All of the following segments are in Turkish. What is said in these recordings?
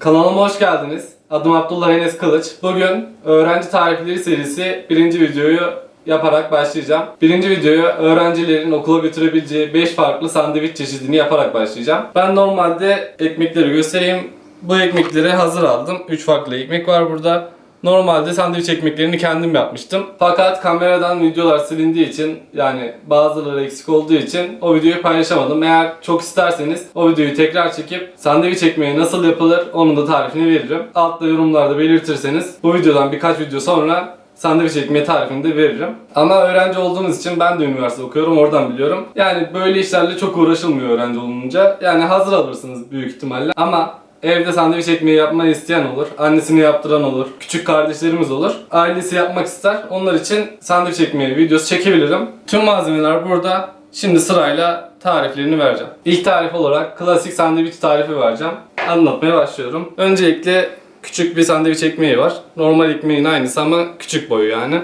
Kanalıma hoş geldiniz. Adım Abdullah Enes Kılıç. Bugün öğrenci tarifleri serisi birinci videoyu yaparak başlayacağım. Birinci videoya öğrencilerin okula götürebileceği 5 farklı sandviç çeşidini yaparak başlayacağım. Ben normalde ekmekleri göstereyim. Bu ekmekleri hazır aldım. 3 farklı ekmek var burada. Normalde sandviç ekmeklerini kendim yapmıştım. Fakat kameradan videolar silindiği için yani bazıları eksik olduğu için o videoyu paylaşamadım. Eğer çok isterseniz o videoyu tekrar çekip sandviç ekmeği nasıl yapılır onun da tarifini veririm. Altta yorumlarda belirtirseniz bu videodan birkaç video sonra sandviç ekmeği tarifini de veririm. Ama öğrenci olduğumuz için ben de üniversite okuyorum oradan biliyorum. Yani böyle işlerle çok uğraşılmıyor öğrenci olunca. Yani hazır alırsınız büyük ihtimalle ama Evde sandviç ekmeği yapmayı isteyen olur. Annesini yaptıran olur. Küçük kardeşlerimiz olur. Ailesi yapmak ister. Onlar için sandviç ekmeği videosu çekebilirim. Tüm malzemeler burada. Şimdi sırayla tariflerini vereceğim. İlk tarif olarak klasik sandviç tarifi vereceğim. Anlatmaya başlıyorum. Öncelikle küçük bir sandviç ekmeği var. Normal ekmeğin aynısı ama küçük boyu yani.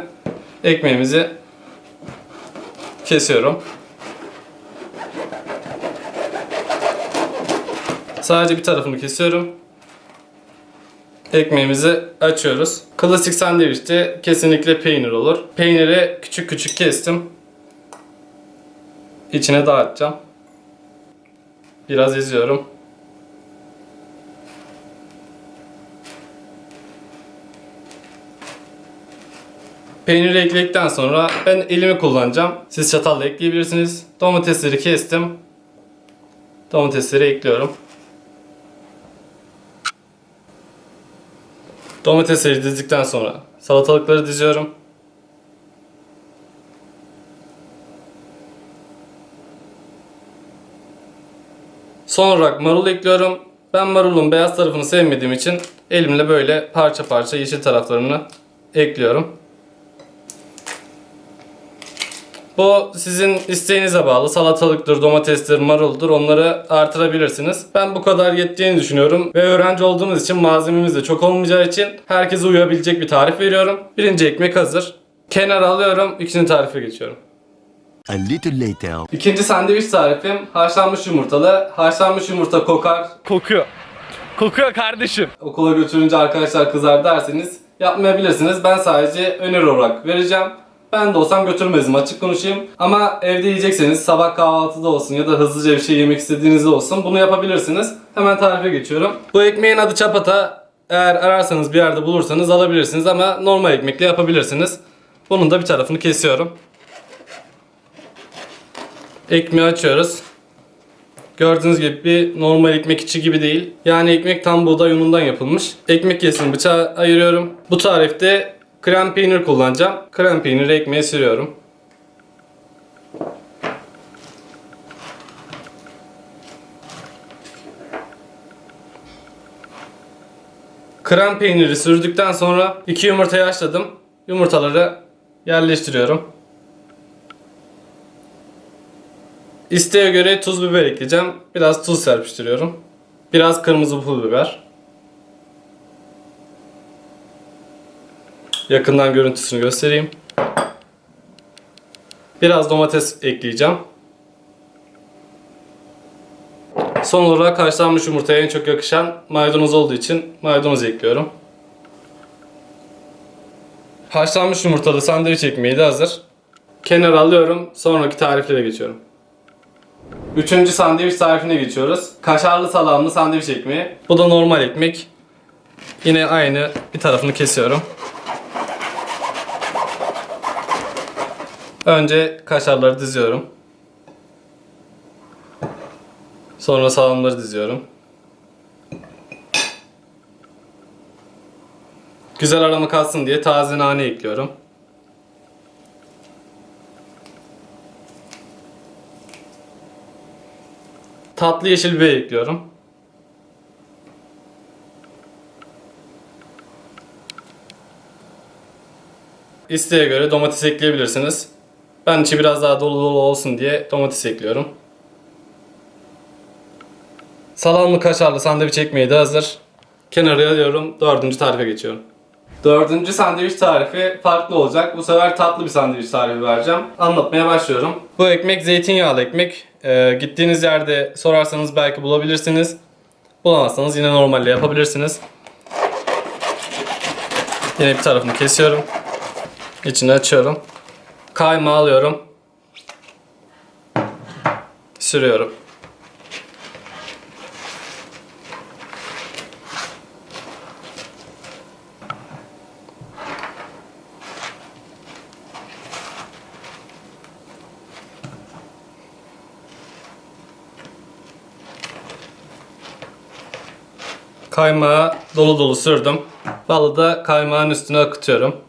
Ekmeğimizi kesiyorum. Sadece bir tarafını kesiyorum. Ekmeğimizi açıyoruz. Klasik sandviçte kesinlikle peynir olur. Peyniri küçük küçük kestim. İçine dağıtacağım. Biraz eziyorum. Peyniri ekledikten sonra ben elimi kullanacağım. Siz çatalla ekleyebilirsiniz. Domatesleri kestim. Domatesleri ekliyorum. Domatesleri dizdikten sonra salatalıkları diziyorum. Son olarak marul ekliyorum. Ben marulun beyaz tarafını sevmediğim için elimle böyle parça parça yeşil taraflarını ekliyorum. Bu sizin isteğinize bağlı. Salatalıktır, domatestir, maruldur onları artırabilirsiniz. Ben bu kadar yettiğini düşünüyorum. Ve öğrenci olduğumuz için malzememiz de çok olmayacağı için herkese uyabilecek bir tarif veriyorum. Birinci ekmek hazır. Kenara alıyorum. İkinci tarife geçiyorum. A little later. İkinci sandviç tarifim haşlanmış yumurtalı. Haşlanmış yumurta kokar. Kokuyor. Kokuyor kardeşim. Okula götürünce arkadaşlar kızar derseniz yapmayabilirsiniz. Ben sadece öneri olarak vereceğim. Ben de olsam götürmezdim açık konuşayım. Ama evde yiyecekseniz sabah kahvaltıda olsun ya da hızlıca bir şey yemek istediğinizde olsun bunu yapabilirsiniz. Hemen tarife geçiyorum. Bu ekmeğin adı çapata. Eğer ararsanız bir yerde bulursanız alabilirsiniz ama normal ekmekle yapabilirsiniz. Bunun da bir tarafını kesiyorum. Ekmeği açıyoruz. Gördüğünüz gibi bir normal ekmek içi gibi değil. Yani ekmek tam buğday unundan yapılmış. Ekmek kesimi bıçağa ayırıyorum. Bu tarifte krem peynir kullanacağım. Krem peyniri ekmeğe sürüyorum. Krem peyniri sürdükten sonra iki yumurtayı haşladım. Yumurtaları yerleştiriyorum. İsteğe göre tuz biber ekleyeceğim. Biraz tuz serpiştiriyorum. Biraz kırmızı pul biber. Yakından görüntüsünü göstereyim. Biraz domates ekleyeceğim. Son olarak haşlanmış yumurtaya en çok yakışan maydanoz olduğu için maydanoz ekliyorum. Haşlanmış yumurtalı sandviç ekmeği de hazır. Kenara alıyorum. Sonraki tariflere geçiyorum. Üçüncü sandviç tarifine geçiyoruz. Kaşarlı salamlı sandviç ekmeği. Bu da normal ekmek. Yine aynı bir tarafını kesiyorum. Önce kaşarları diziyorum. Sonra salamları diziyorum. Güzel aroma kalsın diye taze nane ekliyorum. Tatlı yeşil biber ekliyorum. İsteğe göre domates ekleyebilirsiniz. Ben içi biraz daha dolu dolu olsun diye domates ekliyorum. Salamlı kaşarlı sandviç ekmeği de hazır. Kenara alıyorum. Dördüncü tarife geçiyorum. Dördüncü sandviç tarifi farklı olacak. Bu sefer tatlı bir sandviç tarifi vereceğim. Anlatmaya başlıyorum. Bu ekmek zeytinyağlı ekmek. Ee, gittiğiniz yerde sorarsanız belki bulabilirsiniz. Bulamazsanız yine normalde yapabilirsiniz. Yine bir tarafını kesiyorum. İçini açıyorum. Kaymağı alıyorum. Sürüyorum. Kaymağı dolu dolu sürdüm. Balı da kaymağın üstüne akıtıyorum.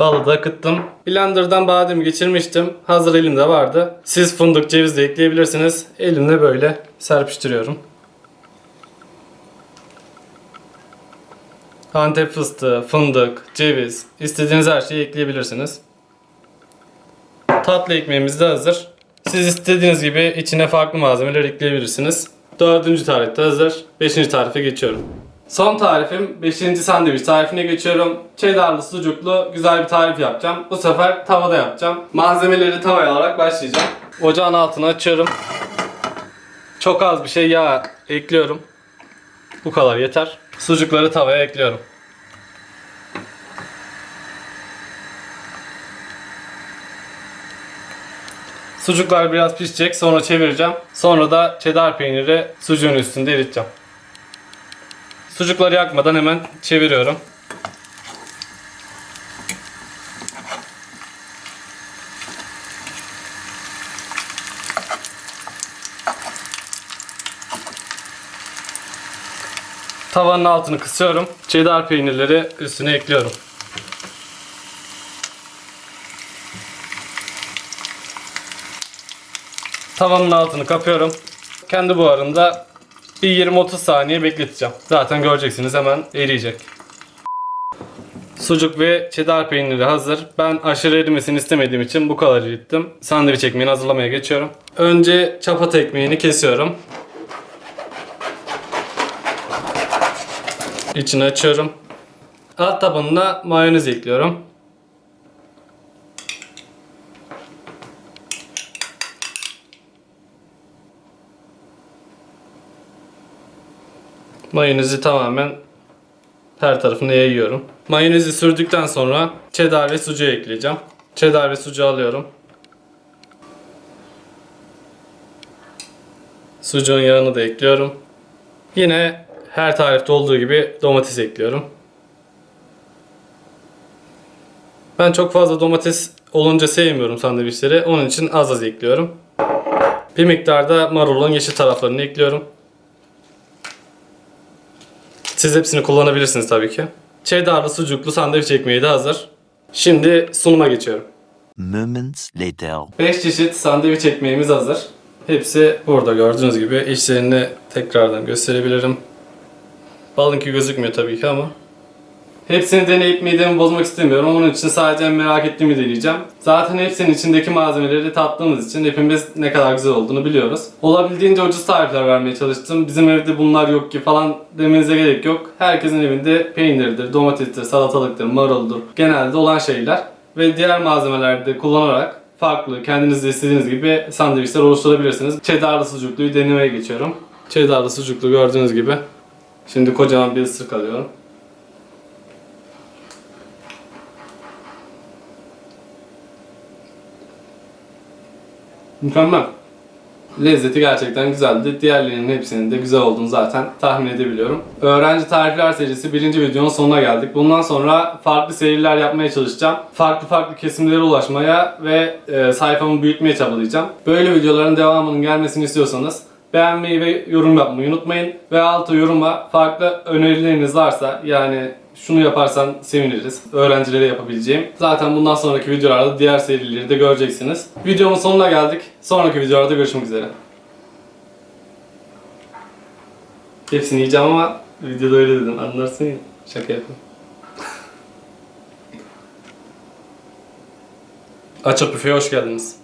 Balı da akıttım. Blender'dan bademi geçirmiştim. Hazır elimde vardı. Siz fındık, ceviz de ekleyebilirsiniz. Elimle böyle serpiştiriyorum. Antep fıstığı, fındık, ceviz, istediğiniz her şeyi ekleyebilirsiniz. Tatlı ekmeğimiz de hazır. Siz istediğiniz gibi içine farklı malzemeler ekleyebilirsiniz. Dördüncü tarif de hazır. Beşinci tarife geçiyorum. Son tarifim 5. sandviç tarifine geçiyorum. Cheddarlı sucuklu güzel bir tarif yapacağım. Bu sefer tavada yapacağım. Malzemeleri tavaya alarak başlayacağım. Ocağın altını açıyorum. Çok az bir şey yağ ekliyorum. Bu kadar yeter. Sucukları tavaya ekliyorum. Sucuklar biraz pişecek. Sonra çevireceğim. Sonra da cheddar peyniri sucuğun üstünde eriteceğim. Sucukları yakmadan hemen çeviriyorum. Tavanın altını kısıyorum. Cheddar peynirleri üstüne ekliyorum. Tavanın altını kapıyorum. Kendi buharında bir 20-30 saniye bekleteceğim. Zaten göreceksiniz hemen eriyecek. Sucuk ve cheddar peyniri hazır. Ben aşırı erimesini istemediğim için bu kadar erittim. Sandviç ekmeğini hazırlamaya geçiyorum. Önce çapata ekmeğini kesiyorum. İçini açıyorum. Alt tabanına mayonez ekliyorum. Mayonezi tamamen her tarafına yayıyorum. Mayonezi sürdükten sonra cheddar ve sucuğu ekleyeceğim. Cheddar ve sucuğu alıyorum. Sucuğun yağını da ekliyorum. Yine her tarifte olduğu gibi domates ekliyorum. Ben çok fazla domates olunca sevmiyorum sandviçleri. Onun için az az ekliyorum. Bir miktar da marulun yeşil taraflarını ekliyorum. Siz hepsini kullanabilirsiniz tabii ki. Cheddarlı sucuklu sandviç ekmeği de hazır. Şimdi sunuma geçiyorum. Moments later. 5 çeşit sandviç ekmeğimiz hazır. Hepsi burada gördüğünüz gibi. İçlerini tekrardan gösterebilirim. Balınki gözükmüyor tabii ki ama. Hepsini deneyip midemi bozmak istemiyorum. Onun için sadece merak ettiğimi deneyeceğim. Zaten hepsinin içindeki malzemeleri tattığımız için hepimiz ne kadar güzel olduğunu biliyoruz. Olabildiğince ucuz tarifler vermeye çalıştım. Bizim evde bunlar yok ki falan demenize gerek yok. Herkesin evinde peynirdir, domatestir, salatalıktır, maruldur. Genelde olan şeyler. Ve diğer malzemeleri de kullanarak farklı, kendiniz de istediğiniz gibi sandviçler oluşturabilirsiniz. Cheddarlı sucukluyu denemeye geçiyorum. Cheddarlı sucuklu gördüğünüz gibi. Şimdi kocaman bir ısırık alıyorum. Mükemmel. Lezzeti gerçekten güzeldi. Diğerlerinin hepsinin de güzel olduğunu zaten tahmin edebiliyorum. Öğrenci Tarifler serisi birinci videonun sonuna geldik. Bundan sonra farklı seriler yapmaya çalışacağım. Farklı farklı kesimlere ulaşmaya ve e, sayfamı büyütmeye çabalayacağım. Böyle videoların devamının gelmesini istiyorsanız beğenmeyi ve yorum yapmayı unutmayın. Ve altı yoruma farklı önerileriniz varsa yani şunu yaparsan seviniriz. Öğrencilere yapabileceğim. Zaten bundan sonraki videolarda diğer serileri de göreceksiniz. Videomun sonuna geldik. Sonraki videolarda görüşmek üzere. Hepsini yiyeceğim ama videoda öyle dedim. Anlarsın ya. Şaka yapıyorum. Açık büfeye hoş geldiniz.